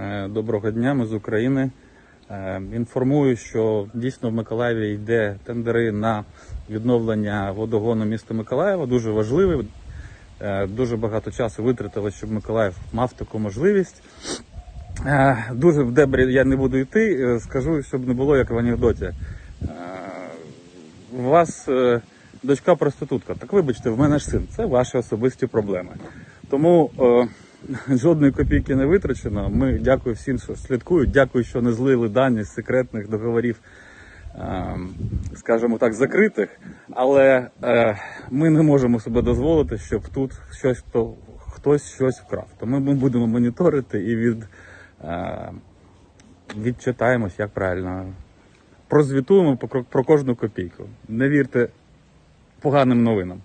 Е, Доброго дня, ми з України. Е, Інформую, що дійсно в Миколаєві йде тендери на відновлення водогону міста Миколаєва. Дуже важливий. Е, Дуже багато часу витратили, щоб Миколаїв мав таку можливість. Дуже в дебрі я не буду йти. Скажу, щоб не було як в анекдоті. У вас дочка проститутка. Так вибачте, в мене ж син. Це ваші особисті проблеми. Тому жодної копійки не витрачено. Ми дякую всім, що слідкують. Дякую, що не злили дані з секретних договорів, е, скажімо так, закритих. Але е, ми не можемо себе дозволити, щоб тут щось то хтось щось вкрав. Тому ми будемо моніторити і від, е, відчитаємось, як правильно. Прозвітуємо про, про кожну копійку. Не вірте поганим новинам.